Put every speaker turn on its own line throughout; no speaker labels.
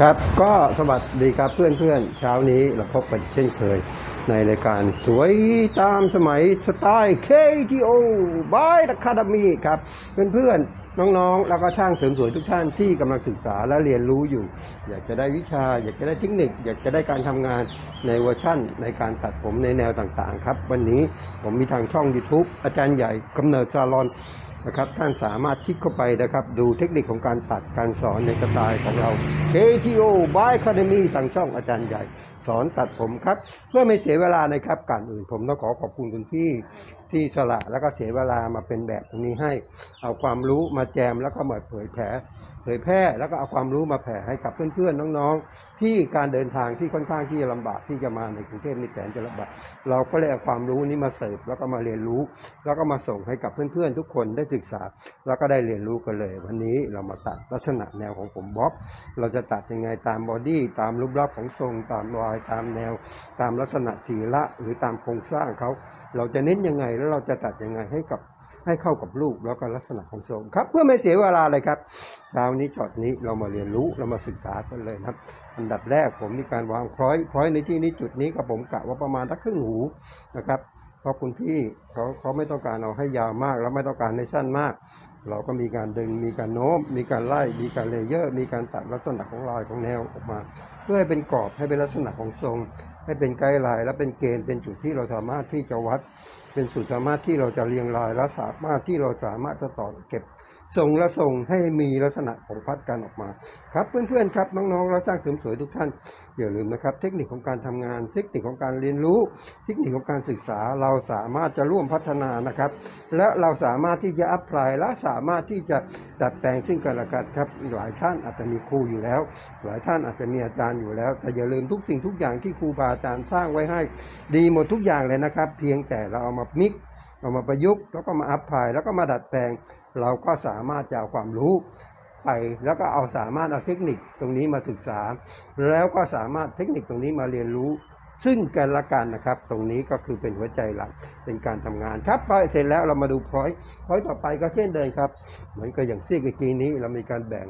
ครับก็สวัสดีครับเพื่อนๆเช้านี้เราพบกันเช่นเคยในรายการสวยตามสมัยสไตล์ KTO by Academy ครับ เพื่อนๆ น้องๆ แล้วก็ช่างเสริมสวยทุกท่านที่กำลังศึกษาและเรียนรู้อยู่ อยากจะได้วิชา อยากจะได้เทคนิค อยากจะได้การทำงานในเวอร์ชั่น ในการตัดผมในแนวต่างๆ ครับ วันนี้ผมมีทางช่อง YouTube อาจารย์ใหญ่กำเนิดซาลอน นะครับท่านสามารถคลิกเข้าไปนะครับดูเทคนิคของการตัดการสอนในสไตล์ของเรา KTO by Academy ทางช่องอาจารย์ใหญ่ สอนตัดผมครับ เพื่อไม่เสียเวลานะครับการอื่นผมต้องขอขอบคุณคุณพี่ที่สละแล้วก็เสียเวลามาเป็นแบบตรงนี้ให้ เอาความรู้มาแจมแล้วก็มาเผยแผ่ เผยแพร่แล้วก็เอาความรู้มาแผ่ให้กับเพื่อนๆน้องๆ ที่การเดินทางที่ค่อนข้างที่จะลำบากที่จะมาในกรุงเทพนี่แสนจะลำบากเราก็เลยเอาความรู้นี้มาเสิร์ฟแล้วก็มาเรียนรู้ แล้วก็มาส่งให้กับเพื่อนๆ ทุกคนได้ศึกษา แล้วก็ได้เรียนรู้กันเลย วันนี้เรามาตัดลักษณะแนวของผมบ๊อบเราจะตัดยังไงตามบอดี้ตามรูปลักษณ์ของทรงตามรอยตามแนว ตามลักษณะทีละหรือตามโครงสร้างเขาเราจะเน้นยังไงแล้วเราจะตัดยังไงให้กับ ให้เข้ากับรูปแล้วก็ลักษณะของทรงครับเพื่อไม่เสียเวลาเลยครับเช้านี้ช็อตนี้เรามาเรียนรู้เรามาศึกษากันเลยครับ อันดับแรกผมมีการวางพร้อยพร้อยในที่นี้จุดนี้กับผมกะว่าประมาณสักครึ่งหูนะครับเพราะคุณพี่เขาเขาไม่ต้องการเอาให้ยาวมาก แล้วไม่ต้องการให้สั้นมาก เราก็มีการดึงมีการโน้ม มีการไล่มีการเลเยอร์ มีการตัดลักษณะของลายของแนวออกมา เพื่อให้เป็นกรอบให้เป็นลักษณะของทรง ให้เป็นไกด์ไลน์และเป็นเกณฑ์เป็นจุดที่เราสามารถที่จะวัด เป็นสูตรสามารถที่เราจะเรียงรายและสามารถที่เราสามารถจะต่อเก็บ ทรงและทรงให้มีลักษณะของพัดกันออกมาครับเพื่อนๆครับน้องๆและจ้างเสริมสวยทุกท่านอย่าลืมนะครับ เทคนิคของการทำงาน เทคนิคของการเรียนรู้ เทคนิคของการศึกษาเราสามารถจะร่วมพัฒนานะครับ และเราสามารถที่จะอัพพลายและสามารถที่จะดัดแปลงซึ่งกันและกันครับหลายท่านอาจจะมีครูอยู่แล้ว หลายท่านอาจจะมีอาจารย์อยู่แล้ว แต่อย่าลืมทุกสิ่งทุกอย่างที่ครูบาอาจารย์สร้างไว้ให้ ดีหมดทุกอย่างเลยนะครับ เพียงแต่เราเอามามิกเอามาประยุกต์แล้วก็มาอัพพลายแล้วก็มาดัดแปลง เราก็สามารถจะเอาความรู้ไปแล้วก็เอาสามารถเอาเทคนิคตรงนี้มาศึกษา แล้วก็สามารถเทคนิคตรงนี้มาเรียนรู้ ซึ่งกันและกันนะครับ ตรงนี้ก็คือเป็นหัวใจหลักเป็นการทำงานครับพอเสร็จแล้วเรามาดูพอยต์พอยต์ต่อไปก็เช่นเดิมครับ เหมือนกับอย่างซีกเมื่อกี้นี้เรามีการแบ่ง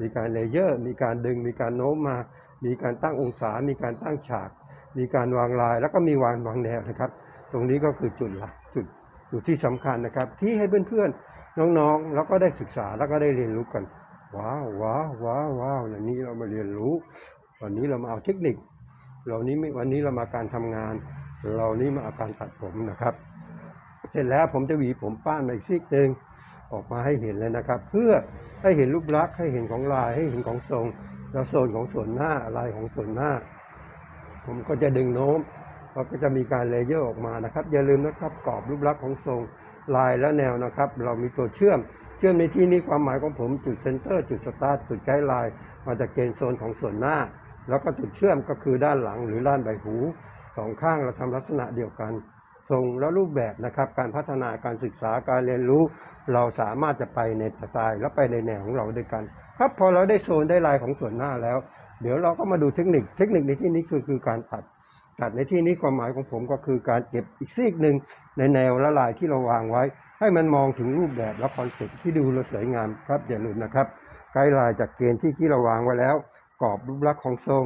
มีการเลเยอร์ มีการดึงมีการโน้มมา มีการตั้งองศา มีการตั้งฉาก มีการวางลาย แล้วก็มีวางวางแนวนะครับ ตรงนี้ก็คือจุดหลักจุดจุดที่สำคัญนะครับ ที่ให้เพื่อนๆ น้องๆ แล้วก็ได้ศึกษาแล้วก็ได้เรียนรู้กัน ว้าวว้าวว้าวว้าวันนี้เรามาเรียนรู้ วันนี้เรามาเอาเทคนิคเรานี้วันนี้เรามาการทำงาน เรานี้มาเอาการตัดผมนะครับ เสร็จแล้วผมจะหวีผมป้านมาอีกซีกหนึ่งออกมาให้เห็นเลยนะครับ เพื่อให้เห็นรูปลักษณ์ให้เห็นของลายให้เห็นของทรงแล้วโซนของส่วนหน้าลายของส่วนหน้า ผมก็จะดึงโน้มเราก็จะมีการเลเยอร์ออกมานะครับ อย่าลืมนะครับกรอบรูปลักษณ์ของทรง ลายและแนวนะครับ เรามีตัวเชื่อม เชื่อมในที่นี้ความหมายของผมจุดเซนเตอร์จุดสตาร์ทจุดไกด์ไลน์มาจากเกณฑ์โซนของส่วนหน้า แล้วก็จุดเชื่อมก็คือด้านหลังหรือด้านใบหูสองข้างเราทำลักษณะเดียวกันทรงและรูปแบบนะครับการพัฒนาการศึกษาการเรียนรู้ เราสามารถจะไปในสไตล์และไปในแนวของเราด้วยกัน ครับพอเราได้โซนได้ลายของส่วนหน้าแล้ว เดี๋ยวเราก็มาดูเทคนิคเทคนิคในที่นี้คือคือการตัด ตัดในที่นี้ความหมายของผมก็คือการเก็บอีกซีกหนึ่งในแนวละลายที่เราวางไว้ ให้มันมองถึงรูปแบบและคอนเซ็ปต์ที่ดูและสวยงามครับอย่าลืมนะครับไกด์ไลน์จากเกณฑ์ที่ที่เราวางไว้แล้ว กรอบรูปลักษณ์ของทรง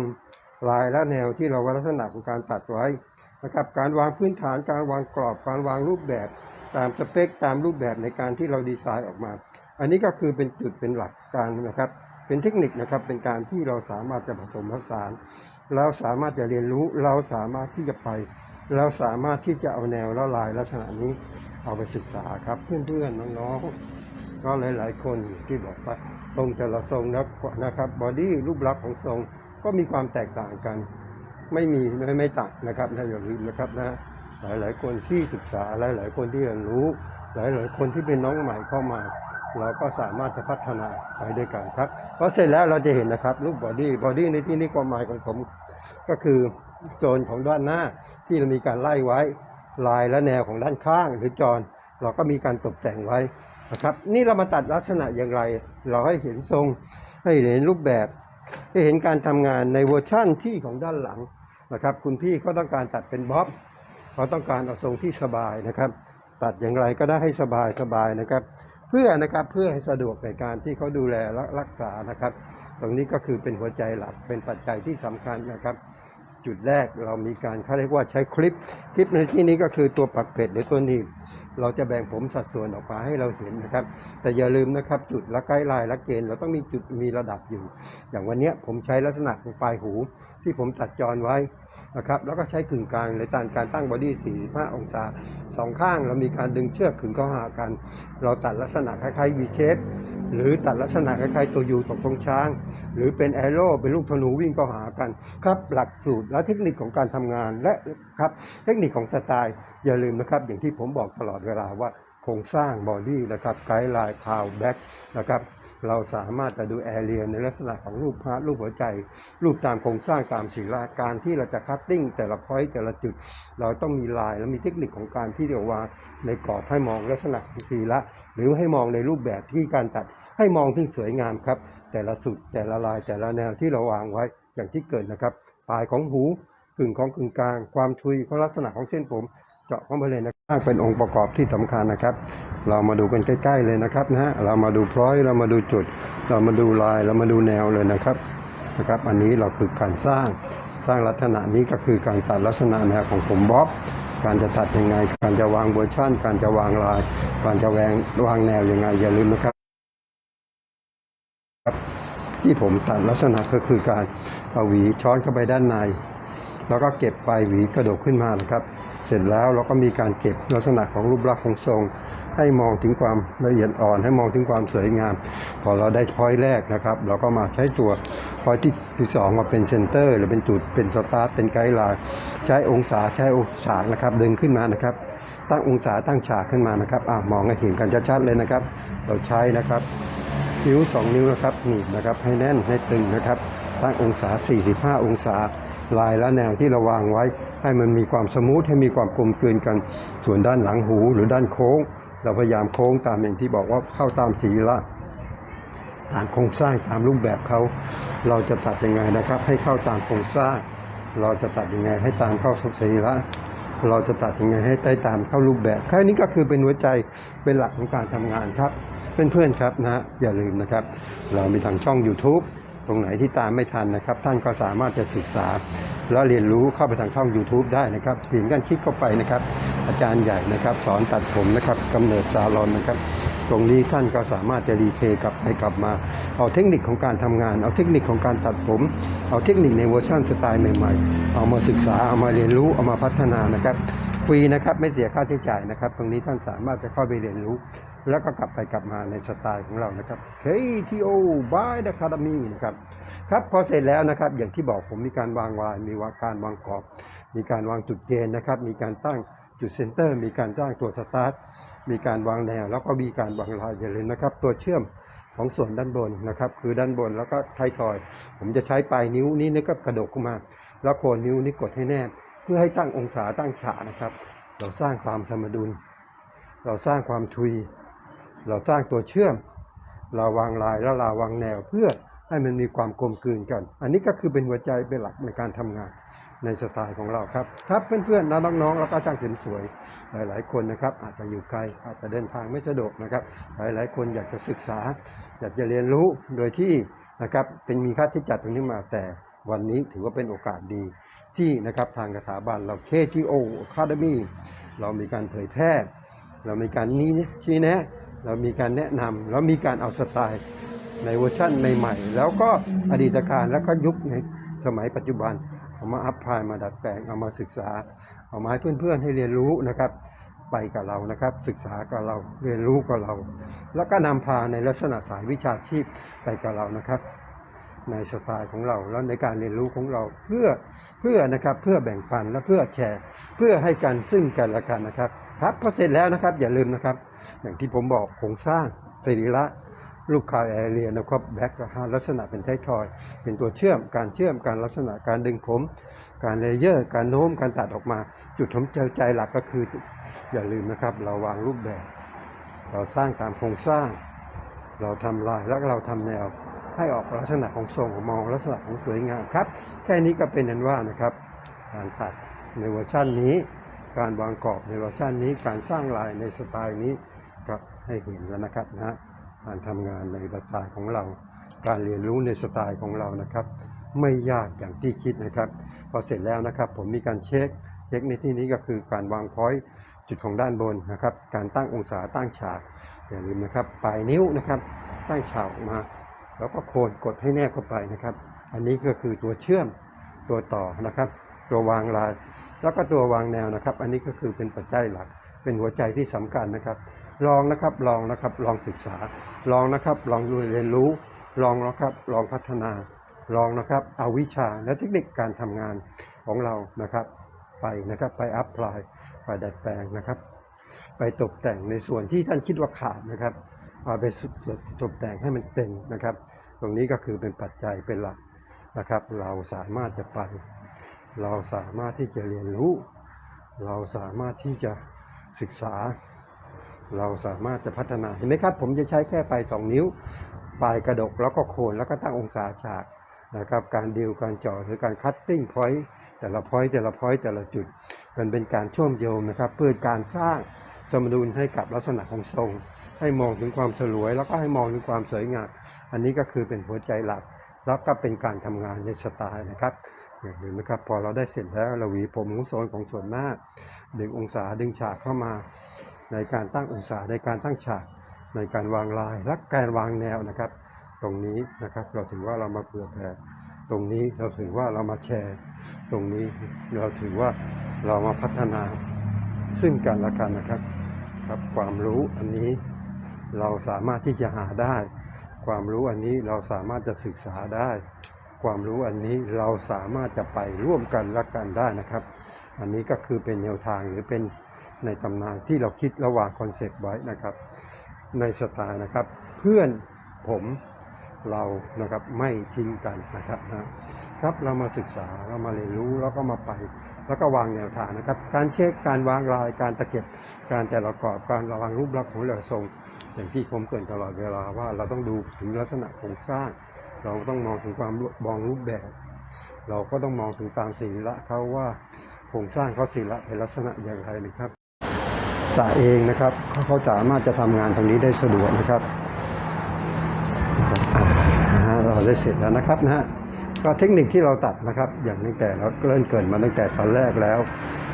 ลายและแนวที่เราลักษณะของการตัดไว้นะครับการวางพื้นฐานการวางกรอบการวางรูปแบบ ตามสเปคตามรูปแบบในการที่เราดีไซน์ออกมา อันนี้ก็คือเป็นจุดเป็นหลักการนะครับ เป็นเทคนิคนะครับเป็นการที่เราสามารถจะผสมผสานเราสามารถจะเรียนรู้เราสามารถที่จะไป เราสามารถที่จะเอาแนวละลายลักษณะนี้เอาไปศึกษาครับ เพื่อนๆน้องๆก็หลาย ๆ คนที่บอกว่าทรงแต่ละทรงนะนะครับบอดี้รูปลักษณ์ของทรงก็มีความแตกต่างกัน ไม่มีไม่ไม่ต่างนะครับนะอย่าลืมนะครับนะหลาย ๆ คนที่ศึกษาหลาย ๆ คนที่เรียนรู้ หลาย ๆ คนที่เป็นน้องใหม่เข้ามา เราก็สามารถจะพัฒนาไปด้วยกันครับพอเสร็จแล้วเราจะเห็นนะครับรูปบอดี้บอดี้ในที่นี้ความหมายของผมก็คือโซนของด้านหน้าที่เรามีการไล่ไว้ลายและแนวของด้านข้าง หรือจรเราก็มีการตกแต่งไว้นะครับนี่เรามาตัดลักษณะอย่างไร เราให้เห็นทรงให้เห็นรูปแบบให้เห็นการทำงานในเวอร์ชั่นที่ของด้านหลังนะครับคุณพี่เขาต้องการตัดเป็นบ๊อบเขาต้องการเอาทรงที่สบายนะครับ ตัดอย่างไรก็ได้ให้สบายสบายนะครับ พื่อนะครับเพื่อให้สะดวกในการที่เขาดูแลรักษานะครับ ตรงนี้ก็คือเป็นหัวใจหลักเป็นปัจจัยที่สำคัญนะครับ จุดแรกเรามีการเขาเรียกว่าใช้คลิป คลิปในที่นี้ก็คือตัวปักเป็ดหรือตัวหนีบเราจะแบ่งผมสัดส่วนออกมาให้เราเห็นนะครับ แต่อย่าลืมนะครับ จุดและไกด์ไลน์และเกณฑ์เราต้องมีจุดมีระดับอยู่ อย่างวันนี้ผมใช้ลักษณะของปลายหู ที่ผมตัดจรไว้ นะครับแล้วก็ใช้กึ่งกลางในการการตั้งบอดี้45องศาสองข้างเรามีการดึงเชือกขึงเข้าหากัน เราตัดลักษณะคล้ายๆ V shape หรือตัดลักษณะคล้ายๆตัวยูตกตรงช้าง หรือเป็นแอโร่เป็นลูกธนูวิ่งเข้าหากันครับหลักสูตรและเทคนิคของการทำงานและครับเทคนิคของสไตล์อย่าลืมนะครับ อย่างที่ผมบอกตลอดเวลาว่าโครงสร้างบอดี้นะครับไกด์ไลน์คาวแบ็กนะครับ เราสามารถจะดูแอเรียในลักษณะของรูปพระรูปหัวใจ รูปตามโครงสร้างตามศิลาการที่เราจะคัตติ้งแต่ละพอยต์แต่ละจุด เราต้องมีลายและมีเทคนิคของการที่เรียกว่าในกรอบให้มองลักษณะของศิละ หรือให้มองในรูปแบบที่การตัดให้มองที่สวยงามครับ แต่ละสุดแต่ละลายแต่ละแนวที่เราวางไว้อย่างที่เกิดนะครับปลายของหูกึ่งของกึ่งกลาง ความทุยของลักษณะของเส้นผม เจาะเข้าไปเลยนะครับเป็นองค์ประกอบที่สำคัญนะครับ เรามาดูกันใกล้ ๆเลยนะครับนะฮะเรามาดูพร้อยเรามาดูจุด เรามาดูลายเรามาดูแนวเลยนะครับนะครับ อันนี้เราคือการสร้างสร้างลักษณะนี้ก็คือการตัดลักษณะแนวของผมบ๊อบการจะตัดยังไง การจะวางเวอร์ชันการจะวางลาย การจะแวงวางแนวยังไงอย่าลืมนะครับ ที่ผมตัดลักษณะก็คือการเอาหวีช้อนเข้าไปด้านใน แล้วก็เก็บปลายหวีกระดกขึ้นมานะครับ เสร็จแล้วเราก็มีการเก็บลักษณะของรูปลักษณ์ของทรง ให้มองถึงความละเอียดอ่อน ให้มองถึงความสวยงาม พอเราได้พอยต์แรกนะครับ เราก็มาใช้ตัวพอยต์ที่ที่สองมาเป็นเซนเตอร์ หรือเป็นจุดเป็นสตาร์ทเป็นไกด์ไลน์ใช้องศาใช้องศานะครับดึงขึ้นมานะครับ ตั้งองศาตั้งฉากขึ้นมานะครับอ่ามองให้เห็นกันชัดๆเลยนะครับ เราใช้นะครับนิ้ว 2 นิ้วนะครับหนีบนะครับให้แน่นให้ตึงนะครับ ตั้งองศา 45 องศา ลายและแนวที่เราวางไว้ ให้มันมีความสมูทให้มีความกลมกลืนกัน ส่วนด้านหลังหูหรือด้านโค้ง เราพยายามโค้งตามอย่างที่บอกว่าเข้าตามสีละตามโครงสร้างตามรูปแบบเขา เราจะตัดยังไงนะครับ ให้เข้าตามโครงสร้าง เราจะตัดยังไงให้ตามเข้าสีละเราจะตัดยังไงให้ได้ตามเข้ารูปแบบแค่นี้ก็คือเป็นหัวใจเป็นหลักของการทำงานครับเพื่อนๆครับนะอย่าลืมนะครับ เรามีทางช่อง YouTube ตรงไหนที่ตามไม่ทันนะครับ ท่านก็สามารถจะศึกษา แล้วเรียนรู้เข้าไปทางช่อง YouTube ได้นะครับเพียงการคลิกเข้าไปนะครับ อาจารย์ใหญ่นะครับ สอนตัดผมนะครับกำเนิดซาลอนนะครับ ตรงนี้ท่านก็สามารถจะรีเพย์กลับไปกลับมา เอาเทคนิคของการทำงาน เอาเทคนิคของการตัดผม เอาเทคนิคในเวอร์ชันสไตล์ใหม่ๆ เอามาศึกษาเอามาเรียนรู้เอามาพัฒนานะครับฟรีนะครับไม่เสียค่าใช้จ่ายนะครับ ตรงนี้ท่านสามารถจะเข้าไปเรียนรู้ แล้วก็กลับไปกลับมาในสไตล์ของเรานะครับ KTO by the Academy นะครับครับพอเสร็จแล้วนะครับ อย่างที่บอกผมมีการวางลายมีวาการวางกรอบ มีการวางจุดเกณฑ์นะครับ มีการตั้งจุดเซนเตอร์ มีการตั้งตัวสตาร์ทมีการวางแนว แล้วก็มีการวางลายอย่าลืมนะครับ ตัวเชื่อมของส่วนด้านบนนะครับ คือด้านบนแล้วก็ไทยทอย ผมจะใช้ปลายนิ้วนี้นี่ก็กระดกขึ้นมา แล้วโคนนิ้วนี้กดให้แน่เพื่อให้ตั้งองศาตั้งฉากนะครับ เราสร้างความสมดุล เราสร้างความทุย เราสร้างตัวเชื่อม เราวางลายแล้วเราวางแนวเพื่อให้มันมีความกลมกลืนกัน อันนี้ก็คือเป็นหัวใจเป็นหลักในการทำงานในสไตล์ของเราครับ ครับเพื่อนๆและน้องๆ แล้วก็ช่างเสริมสวย หลาย ๆ คนนะครับ อาจจะอยู่ไกลอาจจะเดินทางไม่สะดวกนะครับ หลายๆ คนอยากจะศึกษา อยากจะเรียนรู้โดยที่นะครับเป็นมีค่าที่จัดตรงนี้มาแต่วันนี้ถือว่าเป็นโอกาสดีที่นะครับทางสถาบันเรา KTO Academy เรามีการเผยแพร่ เรามีการนี้ชี้แนะ เรามีการแนะนำแล้วมีการเอาสไตล์ในเวอร์ชั่นใหม่ๆ แล้วก็อดีตการแล้วก็ยุคในสมัยปัจจุบัน เอามาอัพพลายมาดัดแปลงเอามาศึกษา เอามาให้เพื่อนๆให้เรียนรู้นะครับ ไปกับเรานะครับ ศึกษากับเราเรียนรู้กับเรา แล้วก็นำพาในลักษณะสายวิชาชีพไปกับเรานะครับ ในสไตล์ของเราแล้วในการเรียนรู้ของเราเพื่อเพื่อนะครับเพื่อแบ่งปันและเพื่อแชร์ เพื่อให้กันซึ่งกันและกันนะครับ ครับพอเสร็จแล้วนะครับอย่าลืมนะครับ อย่างที่ผมบอกโครงสร้างสรีระลูกคาแอเรียนะครับแบ็กลักษณะเป็นไททอย เป็นตัวเชื่อมการเชื่อมการลักษณะการดึงผม การเลเยอร์ การโน้มการตัดออกมา จุดผมเจอใจหลักก็คือ อย่าลืมนะครับ เราวางรูปแบบ เราสร้างตามโครงสร้าง เราทำลายแล้วเราทำแนว ให้ออกลักษณะของทรงของมองลักษณะของสวยงามครับ แค่นี้ก็เป็นนั้นว่านะครับการตัดในเวอร์ชันนี้ การวางกรอบในเวอร์ชันนี้การสร้างลายในสไตล์นี้ ก็ให้เห็นแล้วนะครับนะการทำงานในสไตล์ของเรา การเรียนรู้ในสไตล์ของเรานะครับ ไม่ยากอย่างที่คิดนะครับ พอเสร็จแล้วนะครับ ผมมีการเช็คเช็คในที่นี้ก็คือการวางพอยต์จุดของด้านบนนะครับ การตั้งองศาตั้งฉากอย่าลืมนะครับ ปลายนิ้วนะครับ ตั้งฉากออกมา แล้วก็โคนกดให้แนบเข้าไปนะครับ อันนี้ก็คือตัวเชื่อมตัวต่อนะครับ ตัววางลาย แล้วก็ตัววางแนวนะครับ อันนี้ก็คือเป็นปัจจัยหลัก เป็นหัวใจที่สำคัญนะครับ ลองนะครับลองนะครับลองศึกษา ลองนะครับลองดูเรียนรู้ ลองนะครับลองพัฒนา ลองนะครับเอาวิชาและเทคนิคการทำงานของเรานะครับ ไปนะครับไปอัพพลายไปดัดแปลงนะครับ ไปตกแต่งในส่วนที่ท่านคิดว่าขาดนะครับเอาไปตกแต่งให้มันเต็มนะครับ ตรงนี้ก็คือเป็นปัจจัยเป็นหลักนะครับ เราสามารถจะไป เราสามารถที่จะเรียนรู้ เราสามารถที่จะศึกษา เราสามารถจะพัฒนาเห็นไหมครับ ผมจะใช้แค่ปลายสองนิ้วปลายกระดกแล้วก็โคนแล้วก็ตั้งองศาฉากนะครับการดิวการเจาะหรือการคัตติ้งพอยต์แต่ละพอยต์แต่ละพอยต์แต่ละจุด มันเป็นการเชื่อมโยงนะครับ เพื่อการสร้างสมดุลให้กับลักษณะของทรง ให้มองถึงความสลวย แล้วก็ให้มองถึงความสวยงามอันนี้ก็คือเป็นหัวใจหลัก แล้วก็เป็นการทำงานในสไตล์นะครับอย่างเห็นไหมครับพอเราได้เสร็จแล้วเราหวีผมของโซนของส่วนหน้าดึงองศาดึงฉากเข้ามา ในการตั้งองศาในการตั้งฉาก ในการวางลายและการวางแนวนะครับ ตรงนี้นะครับเราถือว่าเรามาเผื่อแผ่ตรงนี้เราถือว่าเรามาแชร์ ตรงนี้เราถือว่าเรามาพัฒนาซึ่งกันและกันนะครับครับ ความรู้อันนี้เราสามารถที่จะหาได้ ความรู้อันนี้เราสามารถจะศึกษาได้ ความรู้อันนี้เราสามารถจะไปร่วมกันและกันได้นะครับ อันนี้ก็คือเป็นแนวทางหรือเป็น ในตำนานที่เราคิดระหว่างคอนเซปต์ไว้นะครับในสไตล์นะครับ เพื่อนผมเรานะครับไม่ทิ้งกันนะครับนะครับเรามาศึกษาเรามาเรียนรู้แล้วก็มาไป แล้วก็วางแนวทางนะครับ การเช็คการวางลายการตะเก็บการแต่ละกรอบการระวังรูปลักษณ์ของเหลือทรง อย่างที่ผมเกรินตลอดเวลาว่าเราต้องดูถึงลักษณะโครงสร้าง เราต้องมองถึงความมองรูปแบบ เราก็ต้องมองถึงตามศีละเขาว่าโครงสร้างเขาศีละเป็นลักษณะอย่างไรนะครับ สาเองนะครับเขาสามารถจะทำงานตรงนี้ได้สะดวกนะครับเราได้เสร็จแล้วนะครับนะฮะก็เทคนิคที่เราตัดนะครับ อย่างตั้งแต่เราเริ่มเกิดมาตั้งแต่ตอนแรกแล้ว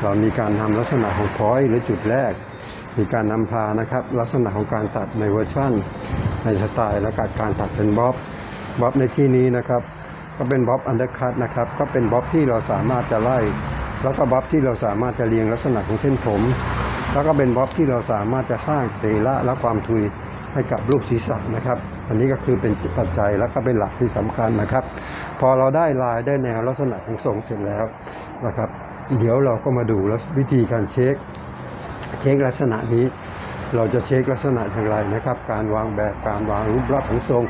เรามีการทำลักษณะของพอยต์หรือจุดแรก มีการนำพานะครับ ลักษณะของการตัดในเวอร์ชันในสไตล์และการการตัดเป็นบ๊อบบ๊อบในที่นี้นะครับ ก็เป็นบ๊อบอันเดอร์คัตนะครับก็เป็นบ๊อบที่เราสามารถจะไล่ แล้วก็บ๊อบที่เราสามารถจะเรียงลักษณะของเส้นผม แล้วก็เป็นบ๊อบที่เราสามารถจะสร้างเตละและความทุยให้กับรูปศีรษะนะครับ อันนี้ก็คือเป็นปัจจัยและก็เป็นหลักที่สำคัญนะครับ พอเราได้ลายได้แนวลักษณะของทรงเสร็จแล้วนะครับ เดี๋ยวเราก็มาดูแล้ววิธีการเช็ค เช็คลักษณะนี้ เราจะเช็คลักษณะอย่างไรนะครับ การวางแบบการวางรูปลักษณ์ของทรง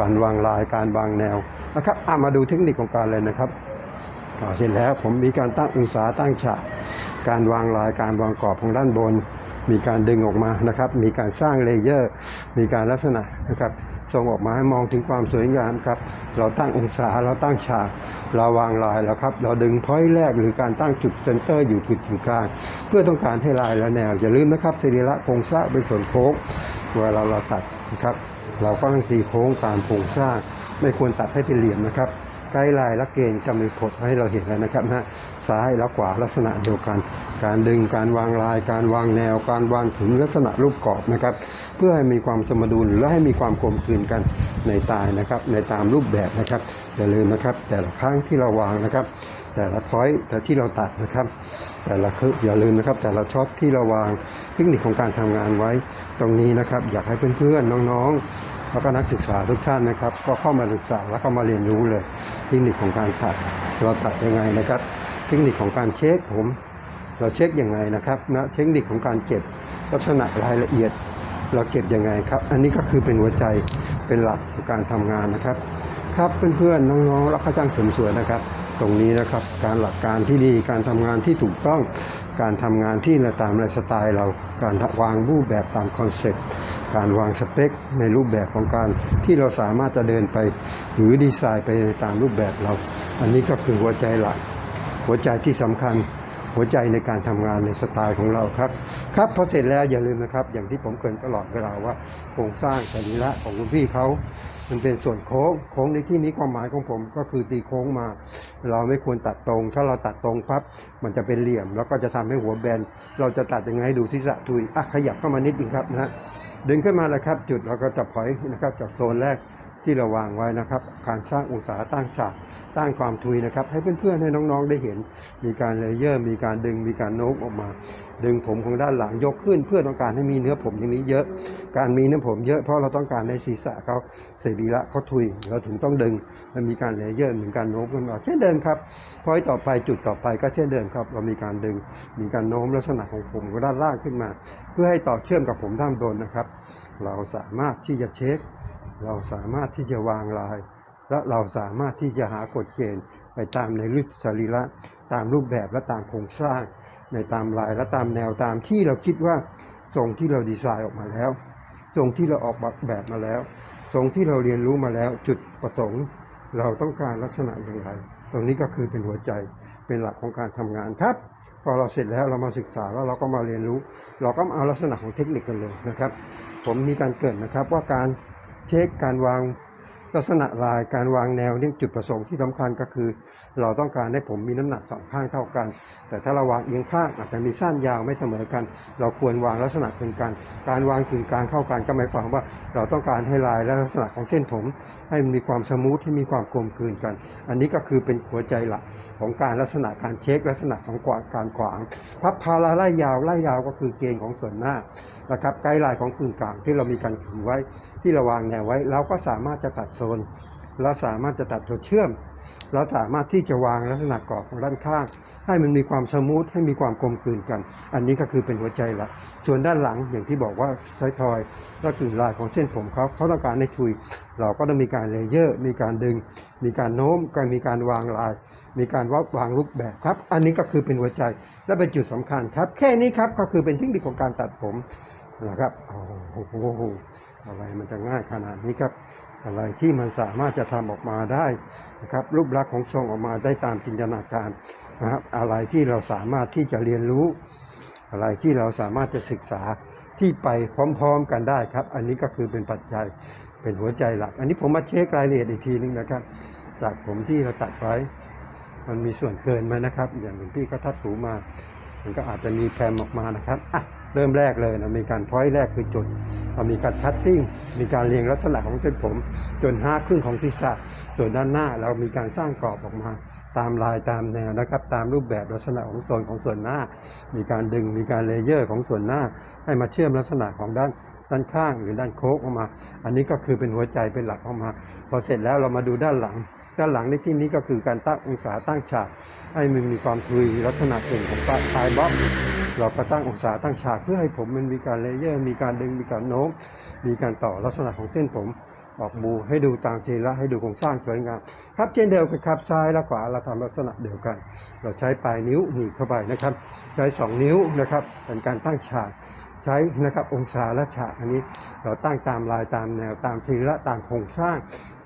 การวางลายการวางแนวนะครับมาดูเทคนิคของการเลยนะครับอ่าเสร็จแล้วผมมีการตั้งองศาตั้งฉาก การวางลายการวางกรอบของด้านบน มีการดึงออกมานะครับ มีการสร้างเลเยอร์ มีการลักษณะนะครับส่งออกมาให้มองถึงความสวยงามครับ เราตั้งองศาเราตั้งฉาก เราวางลายแล้วครับ เราดึงพอยต์แรกหรือการตั้งจุดเซนเตอร์อยู่จุดกึ่กลางเพื่อต้องการให้ลายและแนวอย่าลืมนะครับสรีระโครงสร้างเป็นส่วนโค้งเวลาเราตัดนะครับ เราก็ต้องตีโค้งตามโครงสร้าง ไม่ควรตัดให้เป็นเหลี่ยมนะครับ ไกด์ไลน์และเกณฑ์จะมีผลให้เราเห็นแล้วนะครับนะซ้ายและขวาลักษณะเดียวกัน การดึงการวางลาย การวางแนว การวางถึงลักษณะรูปกรอบนะครับ เพื่อให้มีความสมดุลและให้มีความกลมกลืนกันในตายนะครับ ในตามรูปแบบนะครับอย่าลืมนะครับแต่ละครั้งที่เราวางนะครับ แต่ละพอยต์แต่ที่เราตัดนะครับ แต่ละคืออย่าลืมนะครับ แต่ละช็อตที่เราวางเทคนิคของการทำงานไว้ตรงนี้นะครับ อยากให้เพื่อนๆน้องๆ แล้วก็นักศึกษาทุกท่านนะครับ ก็เข้ามาศึกษาแล้วก็มาเรียนรู้เลยเทคนิคของการตัดเราตัดยังไงนะครับ เทคนิคของการเช็คผม เราเช็คยังไงนะครับนะเทคนิคของการเก็บลักษณะรายละเอียด เราเก็บยังไงครับ อันนี้ก็คือเป็นหัวใจเป็นหลักของการทำงานนะครับ ครับเพื่อนๆน้องๆ และข้าจ้างเสริมสวยนะครับตรงนี้นะครับการหลักการที่ดีการทำงานที่ถูกต้องการทำงานที่ตามไลฟ์สไตล์เราการวางรูปแบบตามคอนเซ็ปต์ การวางสเปคในรูปแบบของการที่เราสามารถจะเดินไป หรือดีไซน์ไปในตามรูปแบบเรา อันนี้ก็คือหัวใจหลัก หัวใจที่สำคัญหัวใจในการทำงานในสไตล์ของเราครับ ครับพอเสร็จแล้วอย่าลืมนะครับ อย่างที่ผมเกรินตลอดเวลาว่าโครงสร้างสรีระของคุณพี่เขามันเป็นส่วนโค้งโค้งในที่นี้ความหมายของผมก็คือตีโค้งมา เราไม่ควรตัดตรง ถ้าเราตัดตรงปั๊บมันจะเป็นเหลี่ยม แล้วก็จะทำให้หัวแบน เราจะตัดยังไงให้ดูศีรษะทุยอะขยับเข้ามานิดนึงครับนะฮะ ดึงขึ้นมาแล้วครับ จุดเราก็จะพอยนะครับจากโซนแรก ที่เราวางไว้นะครับ การสร้างองศาตั้งฉากตั้งความทุยนะครับ ให้เพื่อนๆให้น้องๆได้เห็น มีการเลเยอร์ มีการดึงมีการโน้มออกมา ดึงผมของด้านหลังยกขึ้น เพื่อต้องการให้มีเนื้อผมอย่างนี้เยอะ การมีเนื้อผมเยอะเพราะเราต้องการในศีรษะเขาเสรีระเขาทุยเราถึงต้องดึงมันมีการเลเยอร์เหมีการโน้มขึ้นมาเช่นเดิมครับพอยต่อไปจุดต่อไปก็เช่นเดิมครับเรามีการดึงมีการโน้มลักษณะของผมก็ด้านล่างขึ้นมา เพื่อให้ต่อเชื่อมกับผมด้านบนนะครับ เราสามารถที่จะเช็ค เราสามารถที่จะวางลาย และเราสามารถที่จะหากฎเกณฑ์ไปตามในรูปสรีระตามรูปแบบและตามโครงสร้าง ในตามลายและตามแนวตามที่เราคิดว่าทรงที่เราดีไซน์ออกมาแล้วทรงที่เราออกแบบมาแล้วทรงที่เราเรียนรู้มาแล้วจุดประสงค์ เราต้องการลักษณะอย่างไร ตรงนี้ก็คือเป็นหัวใจเป็นหลักของการทำงานครับ พอเราเสร็จแล้วเรามาศึกษาแล้วเราก็มาเรียนรู้ เราก็มาเอาลักษณะของเทคนิคกันเลยนะครับ ผมมีการเกิดนะครับว่าการ เช็คการวางลักษณะลายการวางแนวนี่จุดประสงค์ที่สำคัญก็คือ เราต้องการให้ผมมีน้ำหนักสองข้างเท่ากัน แต่ถ้าเราวางเอียงข้างอาจจะมีสั้นยาวไม่เสมอกัน เราควรวางลักษณะเป็นกัน การวางกึ่งกางเข้ากันก็หมายความว่า เราต้องการให้ลายและลักษณะของเส้นผม ให้มีความสมูทให้มีความกลมกลืนกัน อันนี้ก็คือเป็นหัวใจหลักของการลักษณะการเช็คลักษณะของกวาการขวางพับพาราไล่ยาวไล่ยาวก็คือเกณฑ์ของส่วนหน้า นะครับไกด์ไลน์ของกึ่งกลางที่เรามีการขึงไว้ที่เราวางแนวไว้ เราก็สามารถจะตัดโซนเราสามารถจะตัดตัวเชื่อมเราสามารถที่จะวางลักษณะกรอบของด้านข้าง ให้มันมีความสมูทให้มีความกลมกลืนกัน อันนี้ก็คือเป็นหัวใจหลักส่วนด้านหลังอย่างที่บอกว่าไซทอยก็คือลายของเส้นผมเขาเขาต้องการให้ทุย เราก็ต้องมีการเลเยอร์ มีการดึง มีการโน้มก็มีการวางลาย มีการววางรูปแบบครับ อันนี้ก็คือเป็นหัวใจและเป็นจุดสำคัญครับ แค่นี้ครับก็คือเป็นเทคนิคของการตัดผม นะครับโอ้โหอะไรมันจะง่ายขนาดนี้ครับ อะไรที่มันสามารถจะทำออกมาได้นะครับ รูปลักษณ์ของทรงออกมาได้ตามจินตนาการนะครับ อะไรที่เราสามารถที่จะเรียนรู้ อะไรที่เราสามารถจะศึกษาที่ไปพร้อมๆกันได้ครับ อันนี้ก็คือเป็นปัจจัยเป็นหัวใจหลัก อันนี้ผมมาเช็ครายละเอียดอีกทีนึงนะครับ จากผมที่เราตัดไว้ มันมีส่วนเกินไหมนะครับ อย่างหลวงพี่ก็ทัดถูมา มันก็อาจจะมีแพรมออกมานะครับอะ เริ่มแรกเลยนะมีการพอยต์แรกคือจุดเรามีการคัตติ้งมีการเรียงลักษณะของเส้นผม จนห้าครึ่งของศีรษะส่วนด้านหน้าเรามีการสร้างกรอบออกมา ตามลายตามแนวนะครับ ตามรูปแบบลักษณะของโซนของส่วนหน้า มีการดึงมีการเลเยอร์ของส่วนหน้า ให้มาเชื่อมลักษณะของด้านด้านข้างหรือด้านโค้งออกมา อันนี้ก็คือเป็นหัวใจเป็นหลักออกมา พอเสร็จแล้วเรามาดูด้านหลัง ด้านหลังในที่นี้ก็คือการตั้งองศาตั้งฉากให้มันมีความทุยลักษณะเก่งของปลายบล็อกเราก็ตั้งองศาตั้งฉากเพื่อให้ผมมันมีการเลเยอร์ มีการดึงมีการโน้มมีการต่อลักษณะของเส้นผมออกบูให้ดูตามเชละให้ดูโครงสร้างสวยงามครับเช่นเดียวกันครับซ้ายและขวาเราทำลักษณะเดียวกัน เราใช้ปลายนิ้วหนีบเข้าไปนะครับ ใช้สองนิ้วนะครับเป็นการตั้งฉาก ใช้นะครับองศาและฉากอันนี้เราตั้งตามลายตามแนวตามชีละตามโครงสร้าง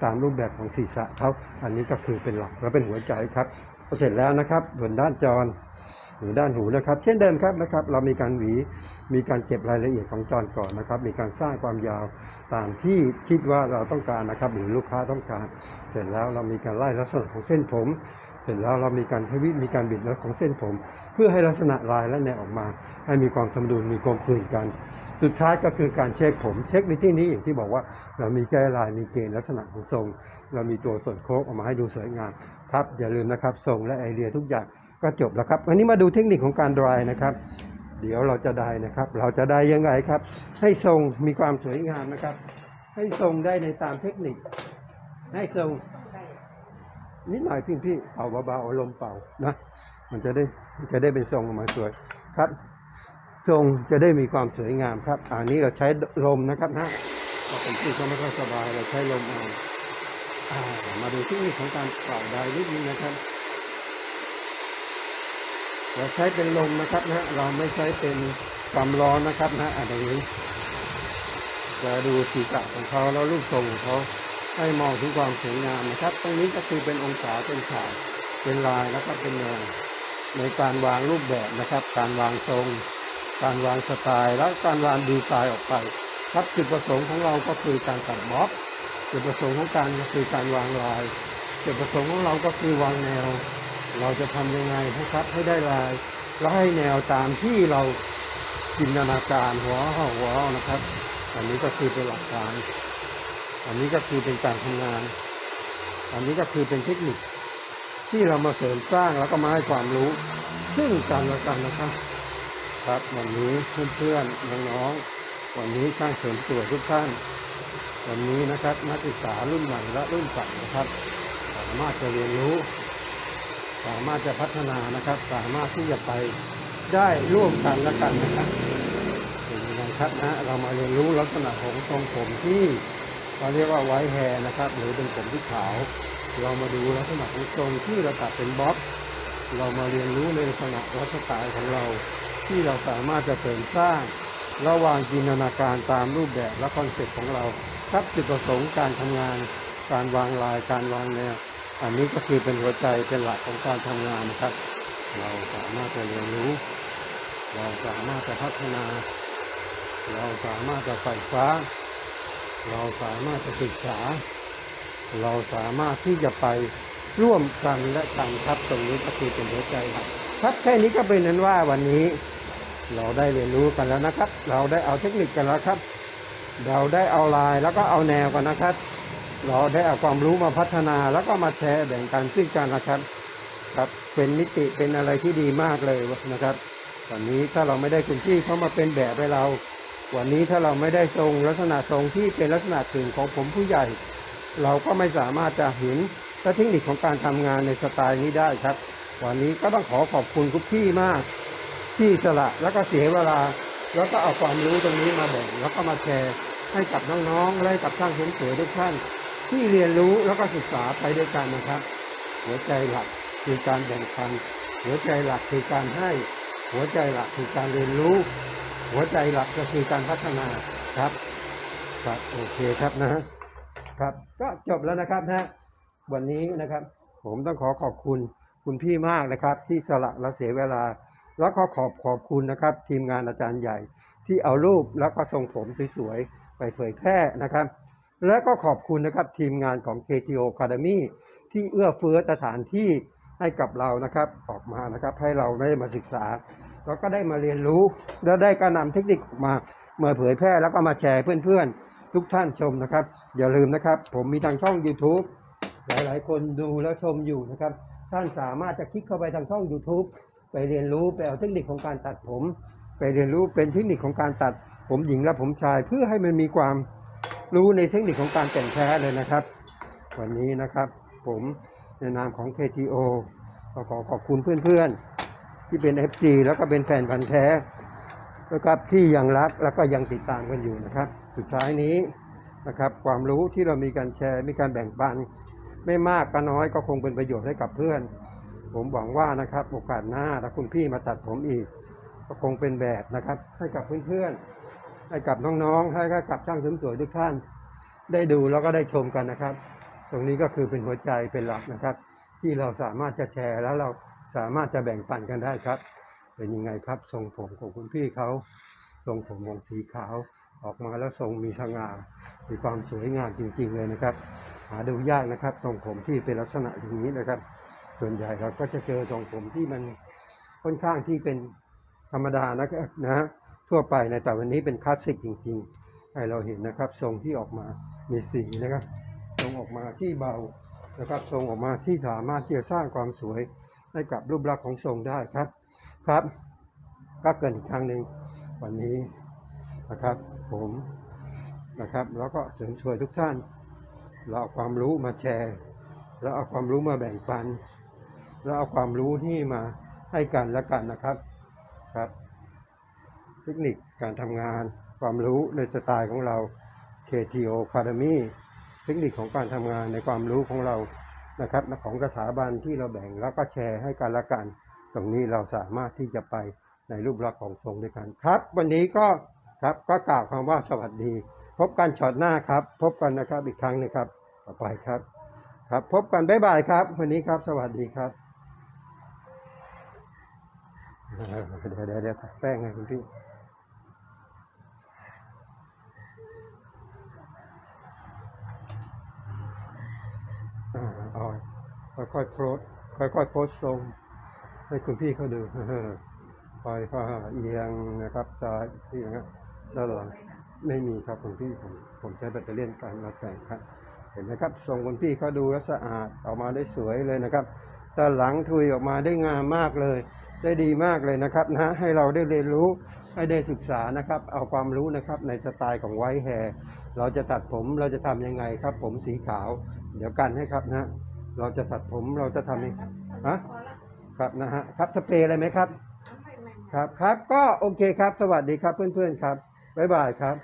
ตามรูปแบบของศีรษะเขาอันนี้ก็คือเป็นหลักและเป็นหัวใจครับพอเสร็จแล้วนะครับส่วนด้านจรหรือด้านหูนะครับ เช่นเดิมครับนะครับ เรามีการหวีมีการเก็บรายละเอียดของจอนก่อนนะครับ มีการสร้างความยาวตามที่คิดว่าเราต้องการนะครับ หรือลูกค้าต้องการ เสร็จแล้วเรามีการไล่ลักษณะของเส้นผม ร็จแล้วเรามีการทวิมีการบิดแล้วของเส้นผม เพื่อให้ลักษณะลายและแนวออกมา ให้มีความสมดุลมีกลมกลืนกัน สุดท้ายก็คือการเช็คผม เช็คในที่นี้อย่างที่บอกว่า เรามีแก้ลายมีเกณฑ์ลักษณะของทรง เรามีตัวส่วนโค้งออกมาให้ดูสวยงามครับอย่าลืมนะครับทรงและไอเดียทุกอย่างก็จบแล้วครับวันนี้มาดูเทคนิคของการดรายนะครับ เดี๋ยวเราจะได้นะครับ เราจะได้ยังไงครับ ให้ทรงมีความสวยงามนะครับ ให้ทรงได้ในตามเทคนิค ให้ทรง นิดหน่อยพี่พี่เป่าเบาๆเอาลมเป่านะมันจะได้จะได้เป็นทรงออกมาสวยครับ ทรงจะได้มีความสวยงามครับอันนี้เราใช้ลมนะครับนะเพราะผมที่เขาไม่ค่อยสบายเราใช้ลมเอาอามาดูเทคนิคของการเป่าได้นิดนึงนะครับเราใช้เป็นลมนะครับนะเราไม่ใช้เป็นความร้อนนะครับนะอันนี้จะดูสีกะของเขาแล้วรูปทรงของเขา ให้มองถึงความสวยงามนะครับ ตรงนี้ก็คือเป็นองศาเป็นฉากเป็นลายแล้วก็เป็นแนวในการวางรูปแบบนะครับ การวางทรง การวางสไตล์ และการวางดีไซน์ออกไป ครับจุดประสงค์ของเราก็คือการตัดบล็อกจุดประสงค์ของการก็คือการวางลายจุดประสงค์ของเราก็คือวางแนว เราจะทำยังไงนะครับให้ได้ลาย แล้วให้แนวตามที่เราจินตนาการหัวหัวนะครับ อันนี้ก็คือเป็นหลักการ อันนี้ก็คือเป็นการทำงาน อันนี้ก็คือเป็นเทคนิค ที่เรามาเสริมสร้างแล้วก็มาให้ความรู้ ซึ่งกันและกันนะครับ ครับวันนี้เพื่อนๆน้องๆวันนี้ช่างเสริมสวทุกท่านวันนี้นะครับนักศึกษารุ่นใหม่และรุ่นเก่านะครับ สามารถจะเรียนรู้ สามารถจะพัฒนานะครับ สามารถที่จะไปได้ร่วมกันและกันนะครับเป็นยังไงครับนะเรามาเรียนรู้ลักษณะของทรงผมที่ เราเรียกว่าไวท์แฮร์นะครับ หรือเป็นผมที่ขาว เรามาดูลักษณะของทรงที่เราตัดเป็นบ๊อบ เรามาเรียนรู้ในลักษณะวัฏสไตล์ของเรา ที่เราสามารถจะเสริมสร้าง ระหว่างจินตนาการตามรูปแบบและคอนเซ็ปต์ของเราครับจุดประสงค์การทำงาน การวางลายการวางแนวอันนี้ก็คือเป็นหัวใจเป็นหลักของการทำงานนะครับ เราสามารถจะเรียนรู้ เราสามารถจะพัฒนา เราสามารถจะไฟฟ้า เราสามารถจะศึกษา เราสามารถที่จะไปร่วมกันและกันครับตรงนี้ก็คือเป็นหัวใจครับครับแค่นี้ก็เป็นนั้นว่าวันนี้เราได้เรียนรู้กันแล้วนะครับ เราได้เอาเทคนิคกันแล้วครับ เราได้เอาลายแล้วก็เอาแนวกันนะครับ เราได้เอาความรู้มาพัฒนาแล้วก็มาแชร์แบ่งกันซึ่งกันนะครับ ครับเป็นมิติเป็นอะไรที่ดีมากเลยนะครับวันนี้ถ้าเราไม่ได้คุณที่เขามาเป็นแบบให้เรา วันนี้ถ้าเราไม่ได้ทรงลักษณะทรงที่เป็นลักษณะถึงของผมผู้ใหญ่ เราก็ไม่สามารถจะเห็นและเทคนิคของการทำงานในสไตล์นี้ได้ครับ วันนี้ก็ต้องขอขอบคุณทุกที่มาก ที่สละแล้วก็เสียเวลา แล้วก็เอาความรู้ตรงนี้มาแบ่งแล้วก็มาแชร์ให้กับน้องๆและกับช่างเสริมสวยทุกท่านที่เรียนรู้แล้วก็ศึกษาไปด้วยกันนะครับ หัวใจหลักคือการแบ่งปันหัวใจหลักคือการให้ หัวใจหลักคือการเรียนรู้ หัวใจหลักก็คือการพัฒนาครับครับโอเคครับนะครับ ก็จบแล้วนะครับนะวันนี้นะครับ ผมต้องขอขอบคุณคุณพี่มากนะครับ ที่สละและเสียเวลา แล้วก็ขอบขอบคุณนะครับ ทีมงานอาจารย์ใหญ่ ที่เอารูปแล้วก็ทรงผมสวยๆไปเผยแพร่นะครับ และก็ขอบคุณนะครับทีมงานของ KTO Academy ที่เอื้อเฟื้อสถานที่ให้กับเรานะครับ ออกมานะครับ ให้เราได้มาศึกษา แล้วก็ได้มาเรียนรู้ แล้วได้ก็นำเทคนิคออกมามาเผยแพร่แล้วก็มาแชร์เพื่อนๆ ทุกท่านชมนะครับ อย่าลืมนะครับ ผมมีทางช่อง YouTube หลายๆ คนดูแล้วชมอยู่นะครับ ท่านสามารถจะคลิกเข้าไปทางช่อง YouTube ไปเรียนรู้ไปเอาเทคนิคของการตัดผม ไปเรียนรู้เป็นเทคนิคของการตัดผมหญิงและผมชาย เพื่อให้มันมีความรู้ในเทคนิคของการแต่งแท้เลยนะครับ วันนี้นะครับ ผมในนามของ KTO ขอขอบคุณเพื่อนๆ ที่เป็น FC แล้วก็เป็นแฟนพันธ์แท้นะครับที่ยังรักแล้วก็ยังติดตามกันอยู่นะครับ สุดท้ายนี้นะครับความรู้ที่เรามีการแชร์มีการแบ่งปัน ไม่มากก็น้อยก็คงเป็นประโยชน์ให้กับเพื่อน ผมหวังว่านะครับโอกาสหน้าถ้าคุณพี่มาตัดผมอีก ก็คงเป็นแบบนะครับ ให้กับเพื่อนๆให้กับน้องๆให้กับช่างเสริมสวยทุกท่าน ได้ดูแล้วก็ได้ชมกันนะครับ ตรงนี้ก็คือเป็นหัวใจเป็นหลักนะครับ ที่เราสามารถจะแชร์แล้วเรา สามารถจะแบ่งปันกันได้ครับ เป็นยังไงครับทรงผมของคุณพี่เขาทรงผมของสีขาวออกมาแล้วทรงมีสง่ามีความสวยงามจริง ๆ เลยนะครับ หาดูยากนะครับทรงผมที่เป็นลักษณะอย่างนี้นะครับ ส่วนใหญ่เราก็จะเจอทรงผมที่มันค่อนข้างที่เป็นธรรมดานะครับนะฮะทั่วไปในะแต่วันนี้เป็นคลาสสิกจริงๆให้เราเห็นนะครับ ทรงที่ออกมามีสีนะครับ ทรงออกมาที่เบานะครับ ทรงออกมาที่สามารถที่จะสร้างความสวย ให้กับรูปลักษณ์ของทรงได้ครับครับ ก็เกินอีกครั้งหนึ่งวันนี้นะครับ ผมนะครับ แล้วก็เสริมสวยทุกท่าน เราเอาความรู้มาแชร์ แล้วเอาความรู้มาแบ่งปัน แล้วเอาความรู้ที่มาให้กันและกันนะครับครับ เทคนิคการทำงานความรู้ในสไตล์ของเรา KTO Academy เทคนิคของการทำงานในความรู้ของเรา นะครับของสถาบันที่เราแบ่งแล้วก็แชร์ให้กันละกัน ตรงนี้เราสามารถที่จะไปในรูปลักษณ์ของทรงด้วยกันครับ วันนี้ก็ครับก็กล่าวคำว่าสวัสดี พบกันช็อตหน้าครับ พบกันนะครับอีกครั้งหนึงครับต่อไปครับ ครับ พบกันบ๊ายบายครับ วันนี้ครับสวัสดีครับเดี๋ยวเดี๋ยวแป้งให้คุณพี่ เอาค่อยๆโพสค่อยๆโพสต์ลงให้คุณพี่เขาดูคอยค่อยๆเอียงนะครับซ้ายที่นะครับด้านหลังไม่มีครับคุณพี่ผมผมใช้แบตเตอรี่การมาแต่งครับเห็นไหมครับทรงคุณพี่เขาดูแล้วสะอาดออกมาได้สวยเลยนะครับด้านหลังทุยออกมาได้งามมากเลย ได้ดีมากเลยนะครับนะให้เราได้เรียนรู้ให้ได้ศึกษานะครับ เอาความรู้นะครับในสไตล์ของไวท์แฮร์เราจะตัดผมเราจะทำยังไงครับ ผมสีขาว เดี๋ยวกันให้ครับนะ เราจะตัดผมเราจะทำยังฮะครับนะฮะครับสเปรย์อะไรไหมครับ ครับครับก็โอเคครับ สวัสดีครับเพื่อนๆครับบ๊ายบายครับ